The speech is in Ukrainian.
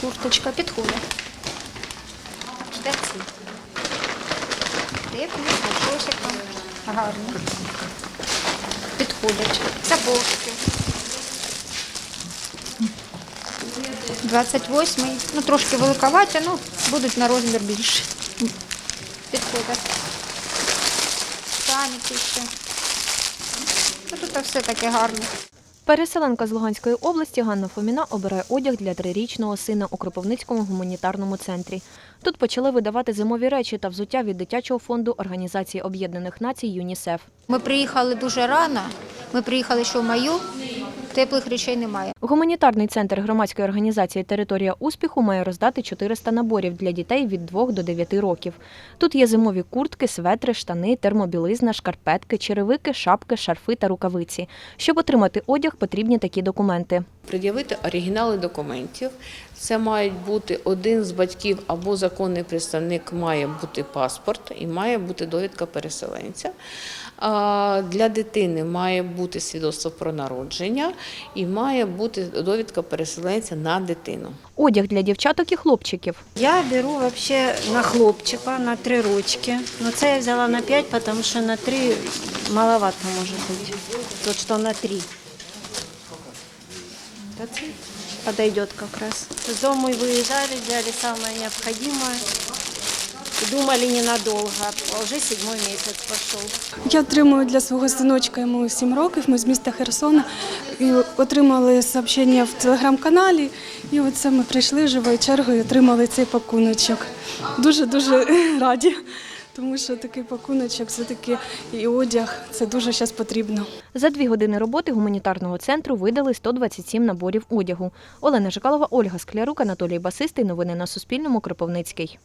Курточка підходить. Штанці. Теплі, з лососиком. Гарні. Підходять. Сапожки. 28 ну трошки великоваті, ну будуть на розмір більше. Підходять. Штаніки ще. Ну, тут все таке гарне. Переселенка з Луганської області Ганна Фоміна обирає одяг для трирічного сина у Кропивницькому гуманітарному центрі. Тут почали видавати зимові речі та взуття від дитячого фонду Організації Об'єднаних Націй ЮНІСЕФ. Ми приїхали дуже рано. Ми приїхали ще в маю, теплих речей немає. Гуманітарний центр громадської організації Територія успіху має роздати 400 наборів для дітей від 2 до 9 років. Тут є зимові куртки, светри, штани, термобілизна, шкарпетки, черевики, шапки, шарфи та рукавиці. Щоб отримати одяг, потрібні такі документи. Пред'явити оригінали документів. Це мають бути один з батьків або законний представник має бути паспорт і має бути довідка переселенця. Для дитини має бути свідоцтво про народження і має бути довідка переселенця на дитину. Одяг для дівчаток і хлопчиків. Я беру вообще на хлопчика, на три ручки. Но це я взяла на пять, потому что на три маловато может быть. Тот, что на три. Это подойдет как раз. С дому и выезжали, взяли самое необходимое. Думали ненадолго, а уже седьмой месяц пошел. Я отримую для свого синочка йому 7 років. Ми з міста Херсона і отримали сообщення в телеграм-каналі. І оце ми прийшли живою чергою, і отримали цей пакуночок. Дуже дуже раді, тому що такий пакуночок, все таки і одяг це дуже зараз потрібно. За дві години роботи гуманітарного центру видали 127 наборів одягу. Олена Жикалова, Ольга Склярук, Анатолій Басистий. Новини на Суспільному. Кропивницький.